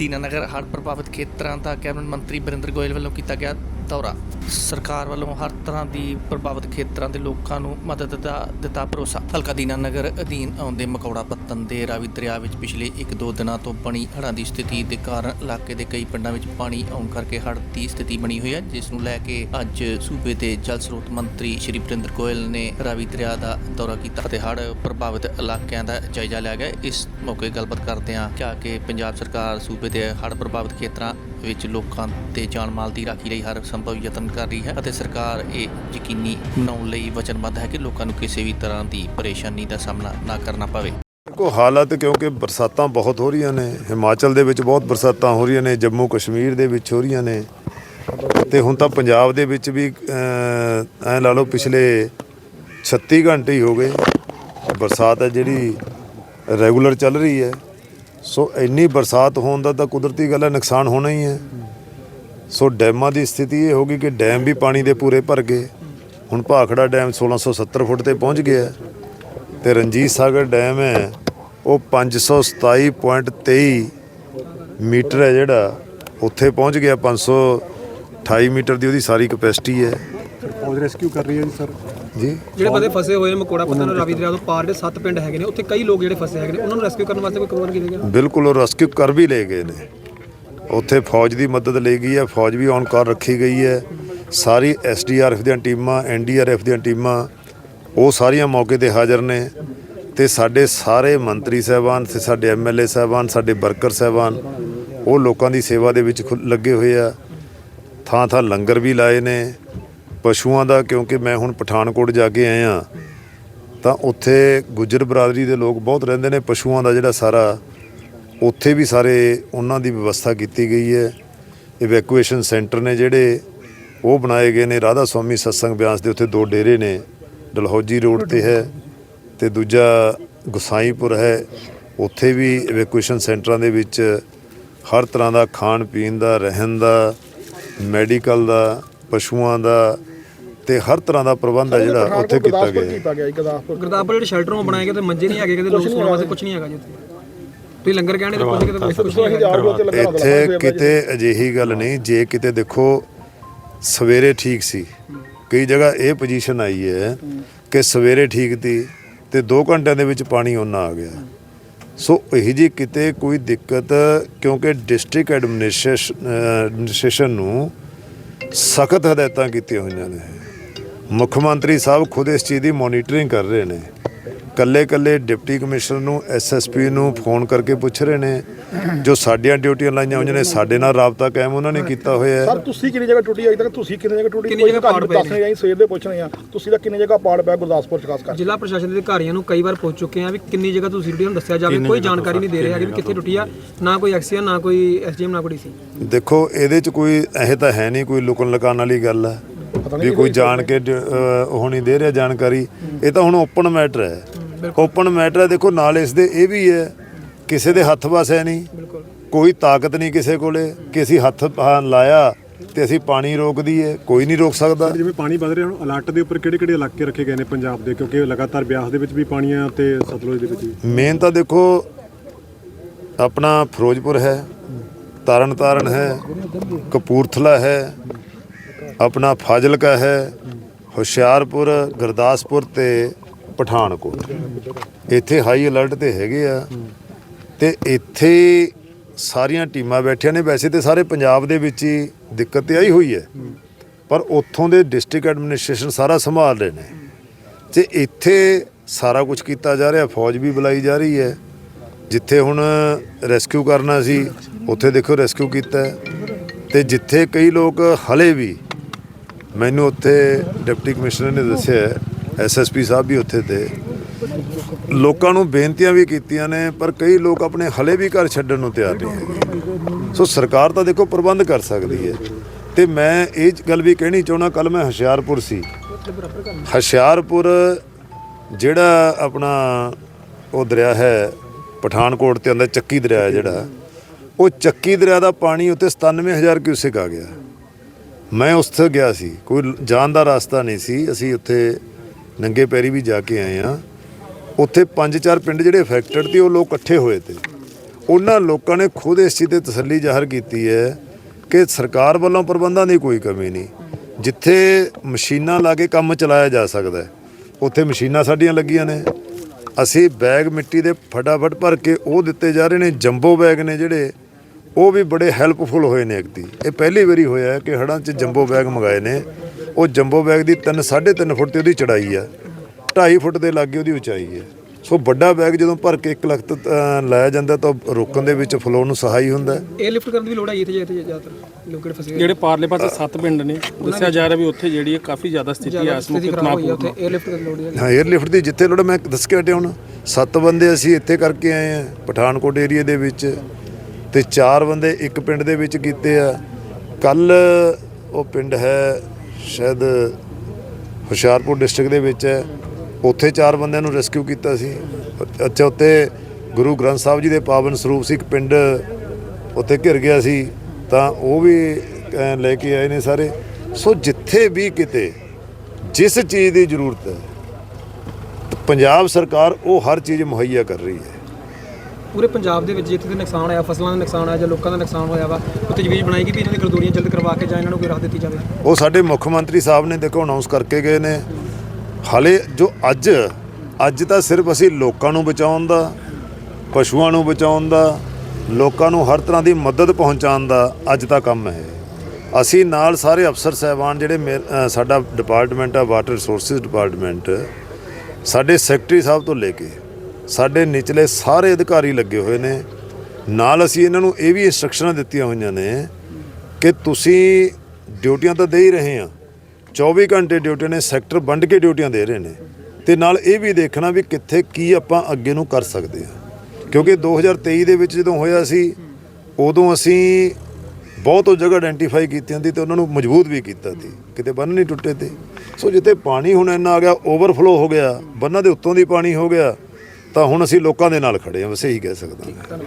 ਦੀਨਾਨਗਰ ਹੜ੍ਹ ਪ੍ਰਭਾਵਿਤ ਖੇਤਰਾਂ ਦਾ ਕੈਬਨਿਟ ਮੰਤਰੀ ਬਰਿੰਦਰ ਗੋਇਲ ਵੱਲੋਂ ਕੀਤਾ ਗਿਆ ਦੌਰਾ। ਸਰਕਾਰ ਵੱਲੋਂ ਹਰ ਤਰ੍ਹਾਂ ਦੀ ਪ੍ਰਭਾਵਿਤ ਖੇਤਰਾਂ ਦੇ ਲੋਕਾਂ ਨੂੰ ਮਦਦ ਦਾ ਦਿੱਤਾ ਭਰੋਸਾ। ਹਲਕਾ ਦੀਨਾਨਗਰ ਅਧੀਨ ਆਉਂਦੇ ਮਕੌੜਾ ਪੱਤਨ ਦੇ ਰਾਵੀ ਦਰਿਆ ਵਿੱਚ ਪਿਛਲੇ 1-2 ਦਿਨਾਂ ਤੋਂ ਬਣੀ ਹੜ੍ਹਾਂ ਦੀ ਸਥਿਤੀ ਦੇ ਕਾਰਨ ਇਲਾਕੇ ਦੇ ਕਈ ਪਿੰਡਾਂ ਵਿੱਚ ਪਾਣੀ ਆਉਣ ਕਰਕੇ ਹੜ੍ਹ ਦੀ ਸਥਿਤੀ ਬਣੀ ਹੋਈ ਹੈ, ਜਿਸ ਨੂੰ ਲੈ ਕੇ ਅੱਜ ਸੂਬੇ ਦੇ ਜਲ ਸਰੋਤ ਮੰਤਰੀ ਸ਼੍ਰੀ ਬਰਿੰਦਰ ਗੋਇਲ ਨੇ ਰਾਵੀ ਦਰਿਆ ਦਾ ਦੌਰਾ ਕੀਤਾ ਅਤੇ ਹੜ੍ਹ ਪ੍ਰਭਾਵਿਤ ਇਲਾਕਿਆਂ ਦਾ ਜਾਇਜ਼ਾ ਲਿਆ ਗਿਆ। ਇਸ ਮੌਕੇ ਗੱਲਬਾਤ ਕਰਦਿਆਂ ਕਿਹਾ ਕਿ ਪੰਜਾਬ ਸਰਕਾਰ ਸੂਬੇ ਦੇ ਹੜ੍ਹ ਪ੍ਰਭਾਵਿਤ ਖੇਤਰਾਂ ਵਿੱਚ ਲੋਕਾਂ ਤੇ ਜਾਨ ਮਾਲ ਦੀ ਰਾਖੀ ਲਈ ਹਰ ਸੰਭਵ ਯਤਨ ਕਰ ਰਹੀ ਹੈ ਅਤੇ ਸਰਕਾਰ ਇਹ ਯਕੀਨੀ ਬਣਾਉਣ ਲਈ ਵਚਨਬੱਧ ਹੈ ਕਿ ਲੋਕਾਂ ਨੂੰ ਕਿਸੇ ਵੀ ਤਰ੍ਹਾਂ ਦੀ ਪਰੇਸ਼ਾਨੀ ਦਾ ਸਾਹਮਣਾ ਨਾ ਕਰਨਾ ਪਵੇ। ਕੋ ਹਾਲਤ ਕਿਉਂਕਿ ਬਰਸਾਤਾਂ ਬਹੁਤ ਹੋ ਰਹੀਆਂ ਨੇ, ਹਿਮਾਚਲ ਦੇ ਵਿੱਚ ਬਹੁਤ ਬਰਸਾਤਾਂ ਹੋ ਰਹੀਆਂ ਨੇ, ਜੰਮੂ ਕਸ਼ਮੀਰ ਦੇ ਵਿੱਚ ਹੋ ਰਹੀਆਂ ਨੇ ਤੇ ਹੁਣ ਤਾਂ ਪੰਜਾਬ ਦੇ ਵਿੱਚ ਵੀ ਐ ਲਾ ਲਓ ਪਿਛਲੇ 36 ਘੰਟੇ ਹੀ ਹੋ ਗਏ। ਬਰਸਾਤ ਹੈ ਜਿਹੜੀ ਰੈਗੂਲਰ ਚੱਲ ਰਹੀ ਹੈ। ਸੋ ਇੰਨੀ ਬਰਸਾਤ ਹੋਣ ਦਾ ਤਾਂ ਕੁਦਰਤੀ ਗੱਲ ਹੈ, ਨੁਕਸਾਨ ਹੋਣਾ ਹੀ ਹੈ। ਸੋ ਡੈਮਾਂ ਦੀ ਸਥਿਤੀ ਇਹ ਹੋ ਗਈ ਕਿ ਡੈਮ ਵੀ ਪਾਣੀ ਦੇ ਪੂਰੇ ਭਰ ਗਏ। ਹੁਣ ਭਾਖੜਾ ਡੈਮ 1670 ਫੁੱਟ ਤੇ ਪਹੁੰਚ ਗਿਆ ਹੈ ਤੇ ਰਣਜੀਤ ਸਾਗਰ ਡੈਮ ਹੈ, ਉਹ 527.23 ਮੀਟਰ ਹੈ ਜਿਹੜਾ, ਉੱਥੇ ਪਹੁੰਚ ਗਿਆ। 528 ਮੀਟਰ ਦੀ ਉਹਦੀ ਸਾਰੀ ਕਪੈਸਿਟੀ ਹੈ। ਫੌਜ ਰੈਸਕਿਊ ਕਰ ਰਹੀ ਹੈ ਜੀ ਸਰ ਜੀ। ਜਿਹੜੇ ਬੰਦੇ ਫਸੇ ਹੋਏ ਨੇ ਮਕੋੜਾ ਪਤਨ ਰਾਵੀ ਦਰਿਆ ਤੋਂ ਪਾਰ ਦੇ ਸੱਤ ਪਿੰਡ ਹੈਗੇ ਨੇ ਉੱਥੇ ਕਈ ਲੋਕ ਜਿਹੜੇ ਫਸੇ ਹੈਗੇ ਨੇ ਉਹਨਾਂ ਨੂੰ ਰੈਸਕਿਊ ਕਰਨ ਵਾਸਤੇ ਕੋਈ ਪ੍ਰਬੰਧ ਕੀਤੇ ਨੇ ਬਿਲਕੁਲ ਉਹ ਰੈਸਕਿਊ ਕਰ ਵੀ ਲਏ ਗਏ ਨੇ। ਉੱਥੇ ਫੌਜ ਦੀ ਮਦਦ ਲਈ ਗਈ ਹੈ ਫੌਜ ਵੀ ਔਨ ਕਰ ਰੱਖੀ ਗਈ ਹੈ। ਸਾਰੀ ਐਸਡੀਆਰਐਫ ਦੀਆਂ ਟੀਮਾਂ ਐਨਡੀਆਰਐਫ ਦੀਆਂ ਟੀਮਾਂ ਉਹ ਸਾਰੀਆਂ ਮੌਕੇ ਤੇ ਹਾਜ਼ਰ ਨੇ। ਤੇ ਸਾਡੇ ਸਾਰੇ ਮੰਤਰੀ ਸਾਹਿਬਾਨ ਤੇ ਸਾਡੇ ਐਮਐਲਏ ਸਾਹਿਬਾਨ ਸਾਡੇ ਵਰਕਰ ਸਾਹਿਬਾਨ ਉਹ ਲੋਕਾਂ ਦੀ ਸੇਵਾ ਦੇ ਵਿੱਚ ਲੱਗੇ ਹੋਏ ਆ। ਥਾਂ ਥਾਂ ਲੰਗਰ ਵੀ ਲਾਏ ਨੇ। ਪਸ਼ੂਆਂ ਦਾ, ਕਿਉਂਕਿ ਮੈਂ ਹੁਣ ਪਠਾਨਕੋਟ ਜਾ ਕੇ ਆਇਆ ਤਾਂ ਉੱਥੇ ਗੁੱਜਰ ਬਰਾਦਰੀ ਦੇ ਲੋਕ ਬਹੁਤ ਰਹਿੰਦੇ ਨੇ, ਪਸ਼ੂਆਂ ਦਾ ਜਿਹੜਾ ਸਾਰਾ, ਉੱਥੇ ਵੀ ਸਾਰੇ ਉਹਨਾਂ ਦੀ ਵਿਵਸਥਾ ਕੀਤੀ ਗਈ ਹੈ। ਇਵੈਕੂਏਸ਼ਨ ਸੈਂਟਰ ਨੇ ਜਿਹੜੇ ਉਹ ਬਣਾਏ ਗਏ ਨੇ, ਰਾਧਾ ਸਵਾਮੀ ਸਤਸੰਗ ਬਿਆਸ ਦੇ ਉੱਥੇ ਦੋ ਡੇਰੇ ਨੇ, ਡਲਹੌਜੀ ਰੋਡ ਤੇ ਹੈ ਤੇ ਦੂਜਾ ਗੁਸਾਈਪੁਰ ਹੈ। ਉੱਥੇ ਵੀ ਇਵੈਕੂਏਸ਼ਨ ਸੈਂਟਰਾਂ ਦੇ ਵਿੱਚ ਹਰ ਤਰ੍ਹਾਂ ਦਾ ਖਾਣ ਪੀਣ ਦਾ, ਰਹਿਣ ਦਾ ਮੈਡੀਕਲ ਦਾ, ਪਸ਼ੂਆਂ ਦਾ ਤੇ ਹਰ ਤਰ੍ਹਾਂ ਦਾ ਪ੍ਰਬੰਧ ਹੈ ਜਿਹੜਾ ਉੱਥੇ ਕੀਤਾ ਗਿਆ ਹੈ। ਕੀਤਾ ਗਿਆ ਜੀ ਗੁਰਦਾਸਪੁਰ। ਗੁਰਦਾਸਪੁਰ ਜਿਹੜੇ ਸ਼ੈਲਟਰ ਬਣਾਏ ਗਏ ਤੇ ਮੰਜੇ ਨਹੀਂ ਹੈਗੇ ਕਿਤੇ ਲੋਕ ਸੌਣ ਵਾਸਤੇ ਕੁਝ ਨਹੀਂ ਹੈਗਾ ਜੀ। ਉੱਥੇ ਤੁਸੀਂ ਲੰਗਰ ਕਹਿੰਦੇ ਤੇ ਕੁਝ ਕਿਤੇ ਕੁਝ ਨਹੀਂ ਹੈਗਾ ਤੇ ਲੱਗਾ ਇੱਥੇ ਕਿਤੇ ਅਜਿਹੀ ਗੱਲ ਨਹੀਂ ਜੇ ਕਿਤੇ ਦੇਖੋ ਸਵੇਰੇ ਠੀਕ ਸੀ। ਕਈ ਜਗ੍ਹਾ ਇਹ ਪੋਜੀਸ਼ਨ ਆਈ ਹੈ ਕਿ ਸਵੇਰੇ ਠੀਕ ਤੀ ਤੇ 2 ਘੰਟਿਆਂ ਦੇ ਵਿੱਚ ਪਾਣੀ ਉਹਨਾਂ ਆ ਗਿਆ। ਸੋ ਇਹੀ ਜੀ ਕਿਤੇ ਕੋਈ ਦਿੱਕਤ ਕਿਉਂਕਿ ਡਿਸਟ੍ਰਿਕਟ ਐਡਮਿਨਿਸਟ੍ਰੇਸ਼ਨ ਨੂੰ ਸਖਤ ਹਦਾਇਤਾਂ ਕੀਤੀਆਂ ਹੋਈਆਂ ਨੇ। ਮੁੱਖ ਮੰਤਰੀ ਸਾਹਿਬ ਖੁਦ ਇਸ ਚੀਜ਼ ਦੀ ਮੋਨੀਟਰਿੰਗ ਕਰ ਰਹੇ ਨੇ। ਕੱਲੇ ਕੱਲੇ ਡਿਪਟੀ ਕਮਿਸ਼ਨਰ ਨੂੰ ਐਸਐਸਪੀ ਨੂੰ ਫੋਨ ਕਰਕੇ ਪੁੱਛ ਰਹੇ ਨੇ। ਜੋ ਸਾਡੀਆਂ ਡਿਊਟੀਆਂ ਲਾਈਆਂ ਹੋਈਆਂ ਨੇ ਸਾਡੇ ਨਾਲ ਰਾਬਤਾ ਕਾਇਮ ਉਹਨਾਂ ਨੇ ਕੀਤਾ ਹੋਇਆ ਸਰ ਤੁਸੀਂ ਕਿੰਨੀ ਜਗ੍ਹਾ ਟੁੱਟੀ ਅਜੇ ਤੱਕ ਤੁਸੀਂ ਕਿੰਨੀ ਜਗ੍ਹਾ ਟੁੱਟੀ? ਕਿੰਨੀ ਜਗ੍ਹਾ ਪਾੜ ਪਏ ਆ ਸਵੇਰ ਦੇ ਪੁੱਛ ਰਹੇ ਆ ਤੁਸੀਂ ਤਾਂ ਕਿੰਨੀ ਜਗ੍ਹਾ ਪਾੜ ਪਿਆ ਗੁਰਦਾਸਪੁਰ ਚ ਖਾਸ ਕਰ। ਜ਼ਿਲ੍ਹਾ ਪ੍ਰਸ਼ਾਸਨ ਦੇ ਅਧਿਕਾਰੀਆਂ ਨੂੰ ਕਈ ਵਾਰ ਪੁੱਛ ਚੁੱਕੇ ਆ ਵੀ ਕਿੰਨੀ ਜਗ੍ਹਾ ਤੁਸੀਂ ਟੁੱਟੀ ਨੂੰ ਦੱਸਿਆ ਜਾਵੇ। ਕੋਈ ਜਾਣਕਾਰੀ ਨਹੀਂ ਦੇ ਰਹੇ ਵੀ ਕਿੱਥੇ ਟੁੱਟੀ ਆ ਨਾ ਕੋਈ ਐਕਸੀਅਨ ਨਾ ਕੋਈ ਐਸਡੀਐਮ ਨਾ ਕੋਈ ਡੀਸੀ। ਦੇਖੋ ਇਹਦੇ ਚ ਕੋਈ ਇਹ ਤਾਂ ਹੈ ਨਹੀਂ ਕੋਈ ਲੁਕਣ ਲਕਾਉਣ ਵਾਲੀ ਗੱਲ। ਹੈ ਵੀ ਕੋਈ ਜਾਣ ਕੇ ਨਹੀਂ ਦੇ ਰਿਹਾ ਜਾਣਕਾਰੀ ਇਹ ਤਾਂ ਹੁਣ ਓਪਨ ਮੈਟਰ ਹੈ। ਓਪਨ ਮੈਟਰ ਹੈ ਦੇਖੋ ਨਾਲ ਇਸ ਦੇ ਇਹ ਵੀ ਹੈ ਕਿਸੇ ਦੇ ਹੱਥ ਵਸ ਹੈ ਨਹੀਂ। ਕੋਈ ਤਾਕਤ ਨਹੀਂ ਕਿਸੇ ਕੋਲੇ ਕਿ ਅਸੀਂ ਹੱਥ ਲਾਇਆ ਤੇ ਅਸੀਂ ਪਾਣੀ ਰੋਕ ਦਈਏ ਕੋਈ ਨਹੀਂ ਰੋਕ ਸਕਦਾ। ਜਿਵੇਂ ਪਾਣੀ ਵਧ ਰਿਹਾ ਹੁਣ ਅਲਰਟ ਦੇ ਉੱਪਰ ਕਿਹੜੇ ਕਿਹੜੇ ਇਲਾਕੇ ਰੱਖੇ ਗਏ ਨੇ ਪੰਜਾਬ ਦੇ? ਕਿਉਂਕਿ ਲਗਾਤਾਰ ਬਿਆਸ ਦੇ ਵਿੱਚ ਵੀ ਪਾਣੀ ਆ ਤੇ ਸਤਲੁਜ ਦੇ ਵਿੱਚ ਵੀ। ਮੇਨ ਤਾਂ ਦੇਖੋ ਆਪਣਾ ਫਿਰੋਜ਼ਪੁਰ ਹੈ ਤਰਨਤਾਰਨ ਹੈ ਕਪੂਰਥਲਾ ਹੈ ਆਪਣਾ ਫਾਜ਼ਿਲਕਾ ਹੈ ਹੁਸ਼ਿਆਰਪੁਰ, ਗੁਰਦਾਸਪੁਰ ਤੇ ਪਠਾਨਕੋਟ ਇੱਥੇ ਹਾਈ ਅਲਰਟ ਤੇ ਹੈਗੇ ਆ ਤੇ ਇੱਥੇ ਸਾਰੀਆਂ ਟੀਮਾਂ ਬੈਠੀਆਂ ਨੇ ਵੈਸੇ ਤੇ ਸਾਰੇ ਪੰਜਾਬ ਦੇ ਵਿੱਚ ਹੀ ਦਿੱਕਤ ਤੇ ਆਈ ਹੋਈ ਹੈ, ਪਰ ਉੱਥੋਂ ਦੇ ਡਿਸਟ੍ਰਿਕਟ ਐਡਮਿਨਿਸਟ੍ਰੇਸ਼ਨ ਸਾਰਾ ਸੰਭਾਲ ਰਹੇ ਨੇ ਤੇ ਇੱਥੇ ਸਾਰਾ ਕੁਝ ਕੀਤਾ ਜਾ ਰਿਹਾ ਫੌਜ ਵੀ ਬੁਲਾਈ ਜਾ ਰਹੀ ਹੈ, ਜਿੱਥੇ ਹੁਣ ਰੈਸਕਿਊ ਕਰਨਾ ਸੀ, ਉੱਥੇ ਦੇਖੋ ਰੈਸਕਿਊ ਕੀਤਾ ਹੈ। ਤੇ ਜਿੱਥੇ ਕਈ ਲੋਕ ਹਲੇ ਵੀ ਮੈਨੂੰ ਉੱਥੇ ਡਿਪਟੀ ਕਮਿਸ਼ਨਰ ਨੇ ਦੱਸਿਆ ਐਸਐਸਪੀ ਸਾਹਿਬ ਵੀ ਉੱਥੇ ਤੇ। ਲੋਕਾਂ ਨੂੰ ਬੇਨਤੀਆਂ ਵੀ ਕੀਤੀਆਂ ਨੇ, ਪਰ ਕਈ ਲੋਕ ਆਪਣੇ ਹਲੇ ਵੀ ਘਰ ਛੱਡਣ ਨੂੰ ਤਿਆਰ ਨਹੀਂ ਹੈਗੇ। ਸੋ ਸਰਕਾਰ ਤਾਂ ਦੇਖੋ ਪ੍ਰਬੰਧ ਕਰ ਸਕਦੀ ਹੈ। ਤੇ ਮੈਂ ਇਹ ਗੱਲ ਵੀ ਕਹਿਣੀ ਚਾਹੁੰਦਾ ਕੱਲ ਮੈਂ ਹੁਸ਼ਿਆਰਪੁਰ ਸੀ। ਹੁਸ਼ਿਆਰਪੁਰ ਜਿਹੜਾ ਆਪਣਾ ਉਹ ਦਰਿਆ ਹੈ, ਪਠਾਨਕੋਟ ਤੇ ਆਉਂਦਾ ਚੱਕੀ ਦਰਿਆ ਜਿਹੜਾ, ਉਹ ਚੱਕੀ ਦਰਿਆ ਦਾ ਪਾਣੀ ਉੱਤੇ 97000 ਕਿਊਸਿਕ ਆ ਗਿਆ। ਮੈਂ ਉੱਥੇ ਗਿਆ ਸੀ। ਕੋਈ ਜਾਣ ਦਾ ਰਸਤਾ ਨਹੀਂ ਸੀ। ਅਸੀਂ ਉੱਥੇ ਨੰਗੇ ਪੈਰੀ ਵੀ ਜਾ ਕੇ ਆਏ ਆ ਉੱਥੇ ਪੰਜ ਚਾਰ ਪਿੰਡ ਜਿਹੜੇ ਅਫੈਕਟਡ ਤੇ ਉਹ ਲੋਕ ਇਕੱਠੇ ਹੋਏ ਤੇ। ਉਹਨਾਂ ਲੋਕਾਂ ਨੇ ਖੁਦ ਇਸ ਚੀਜ਼ ਤੇ ਤਸੱਲੀ ਜ਼ਾਹਰ ਕੀਤੀ ਹੈ ਕਿ ਸਰਕਾਰ ਵੱਲੋਂ ਪ੍ਰਬੰਧਾਂ ਦੀ ਕੋਈ ਕਮੀ ਨਹੀਂ। ਜਿੱਥੇ ਮਸ਼ੀਨਾਂ ਲਾ ਕੇ ਕੰਮ ਚਲਾਇਆ ਜਾ ਸਕਦਾ ਉੱਥੇ ਮਸ਼ੀਨਾਂ ਸਾਡੀਆਂ ਲੱਗੀਆਂ ਨੇ। ਅਸੀਂ ਬੈਗ ਮਿੱਟੀ ਦੇ ਫਟਾਫਟ ਭਰ ਕੇ ਉਹ ਦਿੱਤੇ ਜਾ ਰਹੇ ਨੇ, ਜੰਬੋ ਬੈਗ ਨੇ ਜਿਹੜੇ ਉਹ ਵੀ ਬੜੇ ਹੈਲਪਫੁਲ ਹੋਏ ਨੇ ਅਗਦੀ ਇਹ ਪਹਿਲੀ ਵਾਰੀ ਹੋਇਆ ਕਿ ਹੜਾਂ 'ਚ ਜੰਬੋ ਬੈਗ ਮੰਗਾਏ ਨੇ। ਉਹ ਜੰਬੋ ਬੈਗ ਦੀ 3 3.5 ਫੁੱਟ ਤੇ ਉਹਦੀ ਚੜਾਈ ਆ। 2.5 ਫੁੱਟ ਦੇ ਲਾਗੇ ਉਹਦੀ ਉਚਾਈ ਹੈ ਸੋ ਵੱਡਾ ਬੈਗ ਜਦੋਂ ਭਰ ਕੇ 1 ਲੱਖ ਲਾਇਆ ਜਾਂਦਾ ਤਾਂ ਰੋਕਣ ਦੇ ਵਿੱਚ ਫਲੋ ਨੂੰ ਸਹਾਈ ਹੁੰਦਾ ਇਹ ਲਿਫਟ ਕਰਨ ਦੀ ਲੋੜ ਹੈ ਇੱਥੇ ਜਿੱਥੇ ਜ਼ਿਆਦਾਤਰ ਲੋਕਡ ਫਸੇ ਜਿਹੜੇ ਪਾਰਲੇ ਪਾਸੇ ਸੱਤ ਪਿੰਡ ਨੇ ਦੱਸਿਆ ਜਾ ਰਿਹਾ ਵੀ ਉੱਥੇ ਜਿਹੜੀ ਹੈ ਕਾਫੀ ਜ਼ਿਆਦਾ ਸਥਿਤੀ ਹੈ ਆਸਮੁਖ ਤਣਾਪੂਰਨ ਉੱਥੇ 에ਅਰ ਲਿਫਟ ਕਰਨ ਲੋੜ ਹੈ ਹਾਂ 에ਅਰ ਲਿਫਟ ਦੀ ਜਿੱਥੇ ਲੋੜ ਮੈਂ ਦੱਸ ਕੇ ਹਟਿਆ ਹੁਣ। ਸੱਤ ਬੰਦੇ ਅਸੀਂ ਇੱਥੇ ਕਰਕੇ ਆਏ ਆ ਪਠਾਨਕੋਟ ਏਰੀਆ ਦੇ ਵਿੱਚ। ਤੇ ਚਾਰ ਬੰਦੇ ਇੱਕ ਪਿੰਡ ਦੇ ਵਿੱਚ ਕੀਤੇ ਆ। ਕੱਲ ਉਹ ਪਿੰਡ ਹੈ ਸ਼ਾਇਦ ਹੁਸ਼ਿਆਰਪੁਰ ਡਿਸਟ੍ਰਿਕਟ ਦੇ ਵਿੱਚ ਹੈ। ਉੱਥੇ ਚਾਰ ਬੰਦਿਆਂ ਨੂੰ ਰੈਸਕਿਊ ਕੀਤਾ ਸੀ। ਅੱਛਾ ਉੱਤੇ ਗੁਰੂ ਗ੍ਰੰਥ ਸਾਹਿਬ ਜੀ ਦੇ ਪਾਵਨ ਸਰੂਪ ਸੀ। ਇੱਕ ਪਿੰਡ ਉੱਥੇ ਘਿਰ ਗਿਆ ਸੀ। ਤਾਂ ਉਹ ਵੀ ਲੈ ਕੇ ਆਏ ਨੇ ਸਾਰੇ। ਸੋ ਜਿੱਥੇ ਵੀ ਕਿਤੇ ਜਿਸ ਚੀਜ਼ ਦੀ ਜ਼ਰੂਰਤ ਹੈ, ਪੰਜਾਬ ਸਰਕਾਰ ਉਹ ਹਰ ਚੀਜ਼ ਮੁਹੱਈਆ ਕਰ ਰਹੀ ਹੈ। ਪੂਰੇ ਪੰਜਾਬ ਦੇ ਵਿੱਚ ਜਿੱਥੇ ਤੇ ਨੁਕਸਾਨ ਹੋਇਆ, ਫਸਲਾਂ ਦਾ ਨੁਕਸਾਨ ਹੋਇਆ ਜਾਂ ਲੋਕਾਂ ਦਾ ਨੁਕਸਾਨ ਹੋਇਆ ਵਾ ਉੱਥੇ ਤਜਵੀਜ਼ ਬਣਾਏਗੀ ਵੀ ਇਹਨਾਂ ਦੀ ਗਰਦੌਰੀਆਂ ਜਲਦ ਕਰਵਾ ਕੇ ਜਾਂ ਇਹਨਾਂ ਨੂੰ ਕੋਈ ਰਾਹਤ ਦਿੱਤੀ ਜਾਵੇ। ਉਹ ਸਾਡੇ ਮੁੱਖ ਮੰਤਰੀ ਸਾਹਿਬ ਨੇ ਦੇਖੋ ਅਨਾਉਂਸ ਕਰਕੇ ਗਏ ਨੇ। ਹਾਲੇ ਜੋ ਅੱਜ ਅੱਜ ਤਾਂ ਸਿਰਫ ਅਸੀਂ ਲੋਕਾਂ ਨੂੰ ਬਚਾਉਣ ਦਾ, ਪਸ਼ੂਆਂ ਨੂੰ ਬਚਾਉਣ ਦਾ, ਲੋਕਾਂ ਨੂੰ ਹਰ ਤਰ੍ਹਾਂ ਦੀ ਮਦਦ ਪਹੁੰਚਾਉਣ ਦਾ ਅੱਜ ਦਾ ਕੰਮ ਹੈ। ਅਸੀਂ ਨਾਲ ਸਾਰੇ ਅਫਸਰ ਸਹਿਬਾਨ ਜਿਹੜੇ ਮੇ- ਸਾਡਾ ਡਿਪਾਰਟਮੈਂਟ ਆ ਵਾਟਰ ਰਿਸੋਰਸਿਸ ਡਿਪਾਰਟਮੈਂਟ ਸਾਡੇ ਸੈਕਟਰੀ ਸਾਹਿਬ ਤੋਂ ਲੈ ਕੇ ਸਾਡੇ ਨਿਚਲੇ ਸਾਰੇ ਅਧਿਕਾਰੀ ਲੱਗੇ ਹੋਏ ਨੇ। ਨਾਲ ਅਸੀਂ ਇਹਨਾਂ ਨੂੰ ਇਹ ਵੀ ਇੰਸਟਰਕਸ਼ਨਾਂ ਦਿੱਤੀਆਂ ਹੋਈਆਂ ਨੇ ਕਿ ਤੁਸੀਂ ਡਿਊਟੀਆਂ ਤਾਂ ਦੇ ਹੀ ਰਹੇ ਆ। 24 ਘੰਟੇ ਡਿਊਟੀ ਨੇ, ਸੈਕਟਰ ਵੰਡ ਕੇ ਡਿਊਟੀਆਂ ਦੇ ਰਹੇ ਨੇ। ਤੇ ਨਾਲ ਇਹ ਵੀ ਦੇਖਣਾ ਵੀ ਕਿੱਥੇ ਕੀ ਆਪਾਂ ਅੱਗੇ ਨੂੰ ਕਰ ਸਕਦੇ ਆ। ਕਿਉਂਕਿ 2023 ਦੇ ਵਿੱਚ ਜਦੋਂ ਹੋਇਆ ਸੀ, ਉਦੋਂ ਅਸੀਂ ਬਹੁਤ ਉਹ ਜਗ੍ਹਾ ਆਇਡੈਂਟੀਫਾਈ ਕੀਤੀਆਂ ਸੀ ਤੇ ਉਹਨਾਂ ਨੂੰ ਮਜ਼ਬੂਤ ਵੀ ਕੀਤਾ ਸੀ। ਕਿਤੇ ਬੰਨ ਨਹੀਂ ਟੁੱਟੇ ਤੇ। ਸੋ ਜਿੱਥੇ ਪਾਣੀ ਹੁਣ ਇੰਨਾ ਆ ਗਿਆ ਓਵਰਫਲੋ ਹੋ ਗਿਆ, ਬੰਨਾਂ ਦੇ ਉੱਤੋਂ ਦੀ ਪਾਣੀ ਹੋ ਗਿਆ ਤਾਂ ਹੁਣ ਅਸੀਂ ਲੋਕਾਂ ਦੇ ਨਾਲ ਖੜੇ ਹਾਂ ਬਸ ਇਹੀ ਕਹਿ ਸਕਦਾ। ਹਾਂ